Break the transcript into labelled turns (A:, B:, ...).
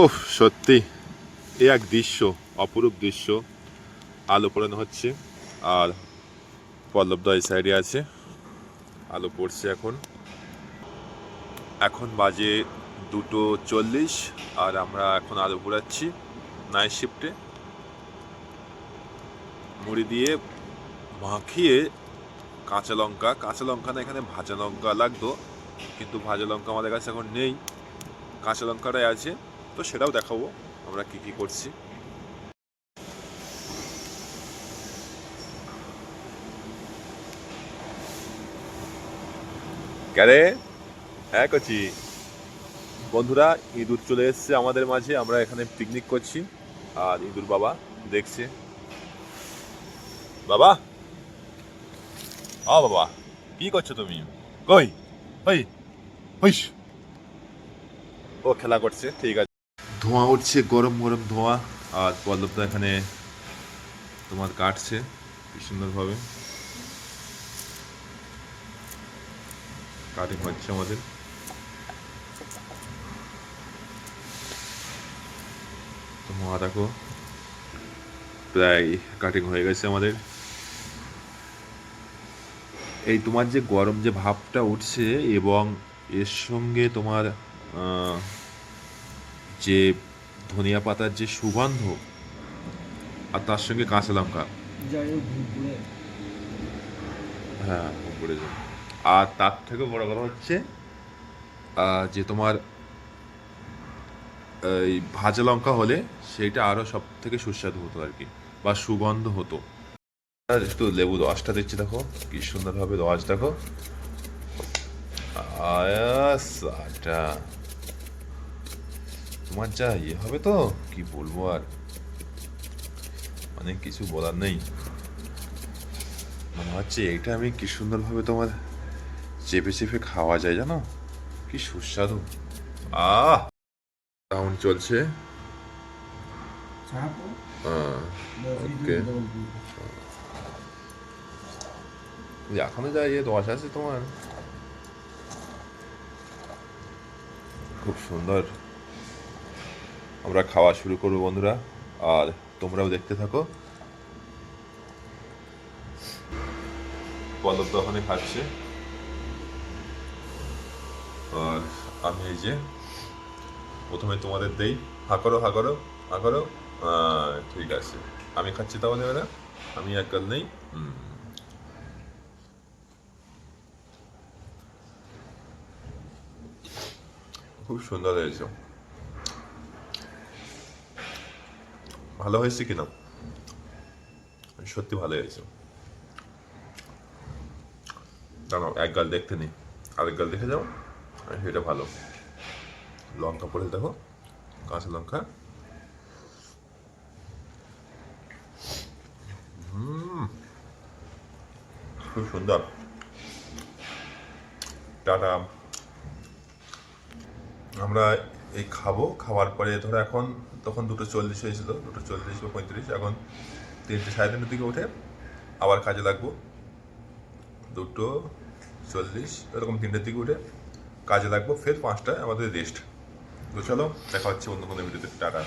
A: ওহ সত্যি। এ এক দৃশ্য, অপরূপ দৃশ্য আলো পোড়ানো হচ্ছে। আর পল্লব দা এই সাইডে আছে। আলো পড়ছে এখন। এখন বাজে দুটো চল্লিশ, আর আমরা এখন আলো পোড়াচ্ছি নাইট শিফটে মুড়ি দিয়ে মাখিয়ে কাঁচা লঙ্কা কাঁচা লঙ্কা না এখানে ভাজা লঙ্কা লাগতো, কিন্তু ভাজা লঙ্কা আমাদের কাছে এখন নেই। কাঁচা লঙ্কাটাই আছে। তো সেটাও দেখাবো, আমরা কি কি করছি। ক্যারে? হ্যাঁ কচি। বন্ধুরা, ইঁদুর চলে এসছে আমাদের মাঝে, আমরা এখানে পিকনিক করছি। আর ইঁদুর বাবা দেখছে। বাবা! আ বাবা, কি করছ তুমি? কই? ওই ও খেলা করছে, ঠিক আছে। ধোঁয়া উঠছে, গরম গরম ধোঁয়া। আর পল্লবদা এখানে তোমার কাটছে সুন্দরভাবে। কাটিং হচ্ছে আমাদের। ধোঁয়া দেখো, প্রায় কাটিং হয়ে গেছে আমাদের। এই তোমার যে গরম যে ভাবটা উঠছে এবং এর সঙ্গে তোমার যে ধনিয়া পাতার যে সুগন্ধ আর তার সঙ্গে কাঁচা লঙ্কা। হ্যাঁ আর তার থেকে বড় কথা হচ্ছে যে তোমার এই ভাজা লঙ্কা হলে সেটা আরও সব থেকে সুস্বাদু হতো আর কি বা সুগন্ধ হতো। আর একটু লেবু রসটা দিচ্ছি দেখো কি সুন্দরভাবে রস দেখো। আয়াসাটা তোমার যা ইয়ে হবে তো কি বলব আর? মানে কিছু বলার নেই। মনে হচ্ছে এইটা আমি কি সুন্দরভাবে তোমার চেপে চেপে খাওয়া যায় জানো? কি সুস্বাদু। আহ! সাউন্ড চলছে। ওকে। এখনও যা ইয়ে দশ আছে তোমার। খুব সুন্দর। আমরা খাওয়া শুরু করব, বন্ধুরা। আর তোমরাও দেখতে থাকো। তো ওখানে খাচ্ছে। আর আমি এই যে প্রথমে তোমাদের দেই। হা করো হা করো হা করো ঠিক আছে। আমি খাচ্ছি তাহলে এবারে আমি এক গাল নেই। খুব সুন্দর হয়েছে। ভালো হয়েছে কিনা? সত্যি ভালো হয়েছে। দাঁড়াও, এক গাল দেখতে নেই। আরেক গাল দেখে যাও। সেটা ভালো। লঙ্কা পড়ে দেখো। কাঁচা লঙ্কা। খুব সুন্দর। টাটা। আমরা এই খাব। খাওয়ার পরে ধরো এখন তখন দুটো চল্লিশ হয়েছিল, দুটো চল্লিশ বা পঁয়ত্রিশ, এখন তিনটে সাড়ে তিনটের দিকে উঠে আবার কাজে লাগবো। দুটো চল্লিশ, এরকম তিনটের দিকে উঠে কাজে লাগবো, ফের পাঁচটায় আমাদের রেস্ট তো চলো, দেখা হচ্ছে অন্য কোনো ভিডিওতে টাটা।